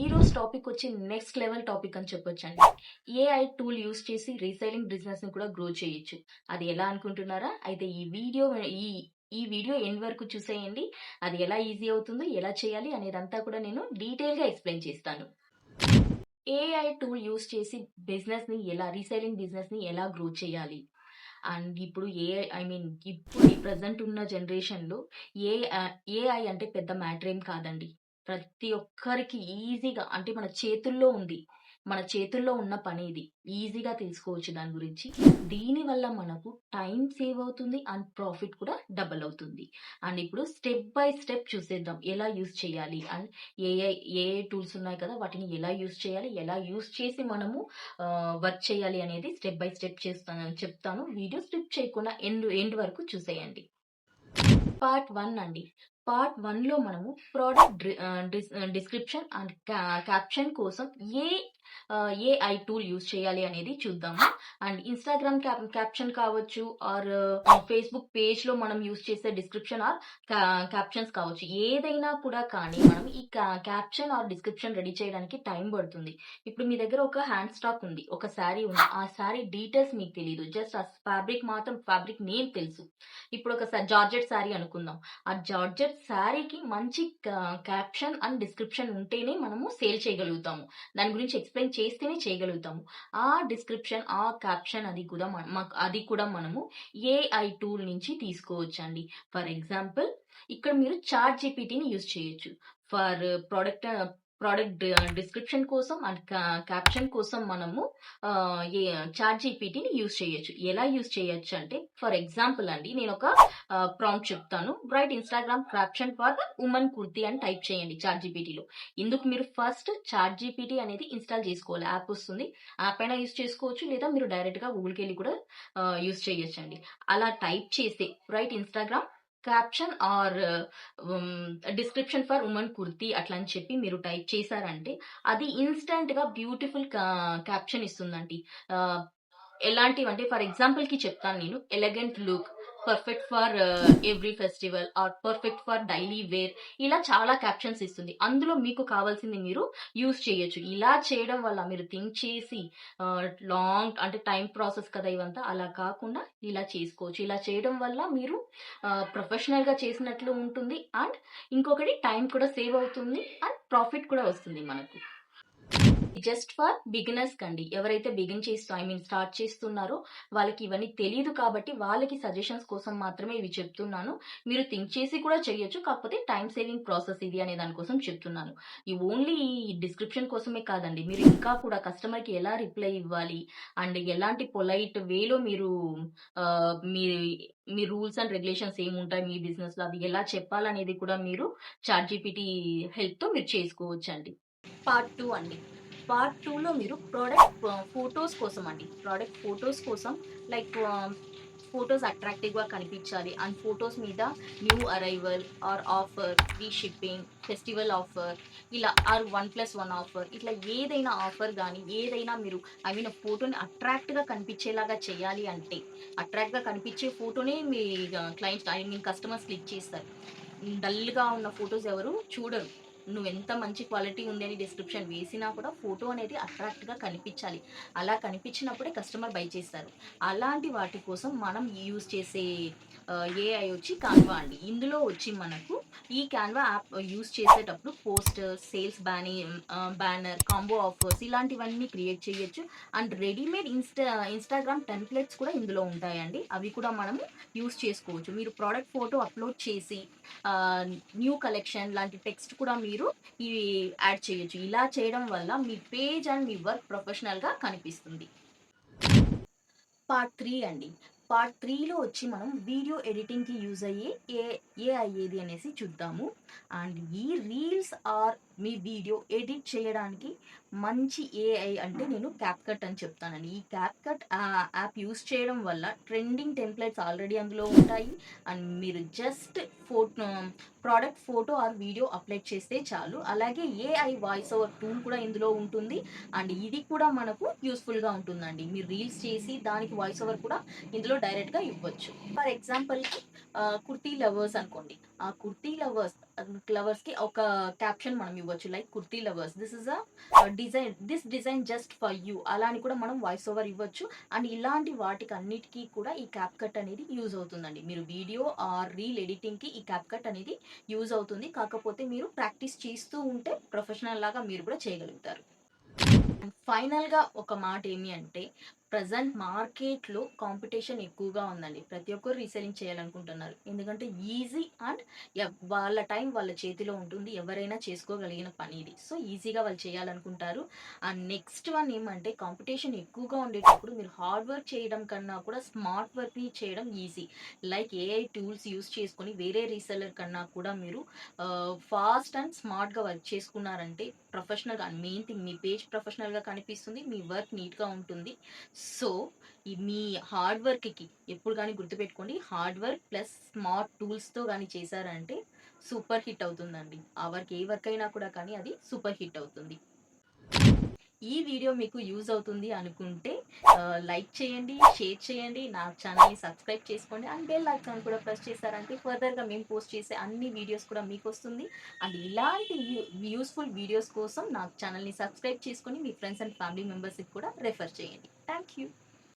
ఈ రోజు టాపిక్ వచ్చి నెక్స్ట్ లెవెల్ టాపిక్ అని చెప్పొచ్చండి. ఏఐ టూల్ యూస్ చేసి రీసైలింగ్ బిజినెస్ని కూడా గ్రో చేయొచ్చు. అది ఎలా అనుకుంటున్నారా? అయితే ఈ వీడియో ఈ ఈ వీడియో ఎండ్ వరకు చూసేయండి. అది ఎలా ఈజీ అవుతుందో ఎలా చేయాలి అనేదంతా కూడా నేను డీటెయిల్గా ఎక్స్ప్లెయిన్ చేస్తాను. ఏఐ టూల్ యూస్ చేసి బిజినెస్ని ఎలా రీసైలింగ్ బిజినెస్ని ఎలా గ్రో చేయాలి? అండ్ ఇప్పుడు ఏఐ ఐ మీన్ ఇప్పుడు ఈ ప్రజెంట్ ఉన్న జనరేషన్లో ఏ ఏఐ అంటే పెద్ద మ్యాటర్ ఏం కాదండి. ప్రతి ఒక్కరికి ఈజీగా అంటే మన చేతుల్లో ఉంది. మన చేతుల్లో ఉన్న పని ఇది. ఈజీగా తెలుసుకోవచ్చు దాని గురించి. దీనివల్ల మనకు టైం సేవ్ అవుతుంది అండ్ ప్రాఫిట్ కూడా డబల్ అవుతుంది. అండ్ ఇప్పుడు స్టెప్ బై స్టెప్ చూసేద్దాం. ఎలా యూస్ చేయాలి? అండ్ ఏఏ ఏ టూల్స్ ఉన్నాయి కదా వాటిని ఎలా యూస్ చేయాలి? ఎలా యూజ్ చేసి మనము వర్క్ చేయాలి అనేది స్టెప్ బై స్టెప్ చేస్తాను చెప్తాను. వీడియో స్టెప్ చేయకుండా ఎండ్ ఎండ్ వరకు చూసేయండి. పార్ట్ వన్ అండి. పార్ట్ వన్లో మనము ప్రోడక్ట్ డిస్క్రిప్షన్ అండ్ క్యాప్షన్ కోసం ఏ ఏ ఐ టూల్ యూస్ చేయాలి అనేది చూద్దాము. అండ్ ఇన్స్టాగ్రామ్ క్యాప్షన్ కావచ్చు ఆర్ ఫేస్బుక్ పేజ్లో మనం యూస్ చేసే డిస్క్రిప్షన్ ఆర్ క్యాప్షన్స్ కావచ్చు. ఏదైనా కూడా కానీ మనం ఈ క్యాప్షన్ ఆర్ డిస్క్రిప్షన్ రెడీ చేయడానికి టైం పడుతుంది. ఇప్పుడు మీ దగ్గర ఒక హ్యాండ్ స్టాక్ ఉంది. ఒక శారీ ఉంది. ఆ శారీ డీటెయిల్స్ మీకు తెలియదు జస్ట్ ఆ ఫ్యాబ్రిక్ మాత్రం ఫ్యాబ్రిక్ నేమ్ తెలుసు. ఇప్పుడు ఒక జార్జెట్ శారీ అనుకుందాం. ఆ జార్జెట్ శారీకి మంచి క్యాప్షన్ అండ్ డిస్క్రిప్షన్ ఉంటేనే మనము సేల్ చేయగలుగుతాము. దాని గురించి ఎక్స్ప్లెయిన్ చేస్తేనే చేయగలుగుతాము. ఆ డిస్క్రిప్షన్ ఆ క్యాప్షన్ అది కూడా మాకు అది కూడా మనము ఏఐ టూల్ నుంచి తీసుకోవచ్చండి. ఫర్ ఎగ్జాంపుల్ ఇక్కడ మీరు చార్ట్ జీపీటీని యూజ్ చేయొచ్చు. ఫర్ ప్రోడక్ట్ ప్రోడక్ట్ డిస్క్రిప్షన్ కోసం అండ్ క్యాప్షన్ కోసం మనము చార్ట్ జీపీటీని యూజ్ చేయొచ్చు. ఎలా యూజ్ చేయొచ్చు అంటే ఫర్ ఎగ్జాంపుల్ అండి నేను ఒక ప్రాంప్ట్ చెప్తాను. Write Instagram caption for women kurti అని టైప్ చేయండి చార్ట్ జీపీటీలో ఇందుకు మీరు ఫస్ట్ చార్ట్ జీపీటీ అనేది ఇన్స్టాల్ చేసుకోవాలి. యాప్ వస్తుంది. యాప్ అయినా యూజ్ చేసుకోవచ్చు లేదా మీరు డైరెక్ట్గా గూగుల్కి వెళ్ళి కూడా యూజ్ చేయొచ్చు అండి అలా టైప్ చేస్తే write Instagram caption or description for women kurti అట్లా అని చెప్పి మీరు టైప్ చేశారంటే అది ఇన్స్టెంట్గా బ్యూటిఫుల్ క్యాప్షన్ ఇస్తుందండి. ఎలాంటివి అంటే ఫర్ ఎగ్జాంపుల్కి చెప్తాను నేను. Elegant look perfect for every festival or perfect for daily wear ఇలా చాలా క్యాప్షన్స్ ఇస్తుంది. అందులో మీకు కావాల్సింది మీరు యూస్ చేయొచ్చు. ఇలా చేయడం వల్ల మీరు థింక్ చేసి లాంగ్ అంటే టైం ప్రాసెస్ కదా ఇవంతా. అలా కాకుండా ఇలా చేసుకోవచ్చు. ఇలా చేయడం వల్ల మీరు ప్రొఫెషనల్గా చేసినట్లు ఉంటుంది. అండ్ ఇంకొకటి టైం కూడా సేవ్ అవుతుంది. అండ్ ప్రాఫిట్ కూడా వస్తుంది మనకు. జస్ట్ ఫర్ బిగినర్స్ కండి. ఎవరైతే బిగిన్ చేస్తూ ఐ మీన్ స్టార్ట్ చేస్తున్నారో వాళ్ళకి ఇవన్నీ తెలియదు కాబట్టి వాళ్ళకి సజెషన్స్ కోసం మాత్రమే ఇవి చెప్తున్నాను. మీరు థింక్ చేసి కూడా చేయొచ్చు కాకపోతే టైం సేవింగ్ ప్రాసెస్ ఇది అనే దానికోసం చెప్తున్నాను. ఈ ఓన్లీ ఈ డిస్క్రిప్షన్ కోసమే కాదండి. మీరు ఇంకా కూడా కస్టమర్కి ఎలా రిప్లై ఇవ్వాలి అండ్ ఎలాంటి పొలైట్ వేలో మీరు మీ మీ రూల్స్ అండ్ రెగ్యులేషన్స్ ఏముంటాయి మీ బిజినెస్లో అవి ఎలా చెప్పాలనేది కూడా మీరు చార్ట్ జీపీటీ హెల్ప్తో మీరు చేసుకోవచ్చు అండి పార్ట్ టూ అండి. పార్ట్ టూలో మీరు ప్రోడక్ట్ ఫొటోస్ కోసం అండి ప్రోడక్ట్ ఫొటోస్ కోసం లైక్ ఫొటోస్ అట్రాక్టివ్గా కనిపించాలి. అండ్ ఫొటోస్ మీద new arrival or offer free shipping festival offer ఇలా or one plus one offer ఇట్లా ఏదైనా ఆఫర్ కానీ ఏదైనా మీరు ఐ మీన్ ఫోటోని అట్రాక్ట్గా కనిపించేలాగా చేయాలి అంటే అట్రాక్ట్గా కనిపించే ఫోటోనే మీ clients I mean customers click చేస్తారు. డల్గా ఉన్న ఫొటోస్ ఎవరు చూడరు. నువ్వు ఎంత మంచి క్వాలిటీ ఉంది అని డిస్క్రిప్షన్ వేసినా కూడా ఫోటో అనేది అట్రాక్ట్గా కనిపించాలి. అలా కనిపించినప్పుడే కస్టమర్ బై చేస్తారు. అలాంటి వాటి కోసం మనం యూజ్ చేసే ఏఐ వచ్చి కాన్వా అండి. ఇందులో వచ్చి మనకు ఈ కాన్వా యాప్ యూస్ చేసేటప్పుడు పోస్టర్ సేల్స్ బ్యానీ బ్యానర్ కాంబో ఆఫర్స్ ఇలాంటివన్నీ క్రియేట్ చేయొచ్చు. And readymade insta Instagram templates కూడా ఇందులో ఉంటాయండి. అవి కూడా మనము యూస్ చేసుకోవచ్చు. మీరు ప్రోడక్ట్ ఫోటో అప్లోడ్ చేసి న్యూ కలెక్షన్ లాంటి టెక్స్ట్ కూడా మీరు ఇవి యాడ్ చేయొచ్చు. ఇలా చేయడం వల్ల మీ పేజ్ అండ్ మీ వర్క్ ప్రొఫెషనల్గా కనిపిస్తుంది. పార్ట్ త్రీ అండి. పార్ట్ త్రీలో వచ్చి మనం వీడియో ఎడిటింగ్కి యూజ్ అయ్యే ఏ ఏ అయ్యేది అనేసి చూద్దాము. అండ్ ఈ రీల్స్ ఆర్ మీ వీడియో ఎడిట్ చేయడానికి మంచి ఏఐ అంటే నేను క్యాప్కట్ అని చెప్తానండి. ఈ క్యాప్కట్ యాప్ యూస్ చేయడం వల్ల ట్రెండింగ్ టెంప్లెట్స్ ఆల్రెడీ అందులో ఉంటాయి. అండ్ మీరు just photo product photo or video upload చేస్తే చాలు. అలాగే ఏఐ వాయిస్ ఓవర్ టూల్ కూడా ఇందులో ఉంటుంది. అండ్ ఇది కూడా మనకు యూస్ఫుల్గా ఉంటుందండి. మీరు రీల్స్ చేసి దానికి వాయిస్ ఓవర్ కూడా ఇందులో డైరెక్ట్గా ఇవ్వచ్చు. ఫర్ ఎగ్జాంపుల్కి కుర్తీ లవర్స్ అనుకోండి. ఆ కుర్తీ లవర్స్ లవర్స్కి ఒక క్యాప్షన్ మనం ఇవ్వచ్చు. Like kurti lovers this is a design this design just for you అలా అని కూడా మనం వాయిస్ ఓవర్ ఇవ్వచ్చు. అండ్ ఇలాంటి వాటికి అన్నిటికీ కూడా ఈ క్యాప్ కట్ అనేది యూజ్ అవుతుందండి. మీరు వీడియో ఆర్ రీల్ ఎడిటింగ్కి ఈ క్యాప్ కట్ అనేది యూజ్ అవుతుంది. కాకపోతే మీరు ప్రాక్టీస్ చేస్తూ ఉంటే ప్రొఫెషనల్ లాగా మీరు కూడా చేయగలుగుతారు. ఫైనల్గా ఒక మాట ఏమి అంటే ప్రజెంట్ మార్కెట్లో కాంపిటీషన్ ఎక్కువగా ఉందండి. ప్రతి ఒక్కరు రీసెలింగ్ చేయాలనుకుంటున్నారు. ఎందుకంటే ఈజీ అండ్ వాళ్ళ టైం వాళ్ళ చేతిలో ఉంటుంది. ఎవరైనా చేసుకోగలిగిన పని ఇది. సో ఈజీగా వాళ్ళు చేయాలనుకుంటారు. అండ్ నెక్స్ట్ వన్ ఏమంటే కాంపిటీషన్ ఎక్కువగా ఉండేటప్పుడు మీరు హార్డ్ వర్క్ చేయడం కన్నా కూడా స్మార్ట్ వర్క్ని చేయడం easy. Like AI tools use చేసుకొని వేరే రీసెలర్ కన్నా కూడా మీరు ఫాస్ట్ అండ్ స్మార్ట్గా వర్క్ చేసుకున్నారంటే ప్రొఫెషనల్గా మెయిన్ థింగ్ మీ పేజ్ ప్రొఫెషనల్గా కనిపిస్తుంది. మీ వర్క్ నీట్గా ఉంటుంది. సో మీ హార్డ్ వర్క్కి ఎప్పుడు కానీ గుర్తుపెట్టుకోండి. హార్డ్ వర్క్ ప్లస్ స్మార్ట్ టూల్స్తో కానీ చేశారంటే సూపర్ హిట్ అవుతుందండి. ఆ వర్క్ ఏ వర్క్ అయినా కూడా కానీ అది సూపర్ హిట్ అవుతుంది. ఈ వీడియో మీకు యూజ్ అవుతుంది అనుకుంటే లైక్ చేయండి షేర్ చేయండి నా ఛానల్ని సబ్స్క్రైబ్ చేసుకోండి అండ్ బెల్ ఐకాన్ కూడా ప్రెస్ చేశారంటే ఫర్దర్గా మేము పోస్ట్ చేసే అన్ని వీడియోస్ కూడా మీకు వస్తుంది. అండ్ ఇలాంటి యూస్ఫుల్ వీడియోస్ కోసం నా ఛానల్ని సబ్స్క్రైబ్ చేసుకొని మీ ఫ్రెండ్స్ అండ్ ఫ్యామిలీ మెంబర్స్కి కూడా రెఫర్ చేయండి. Thank you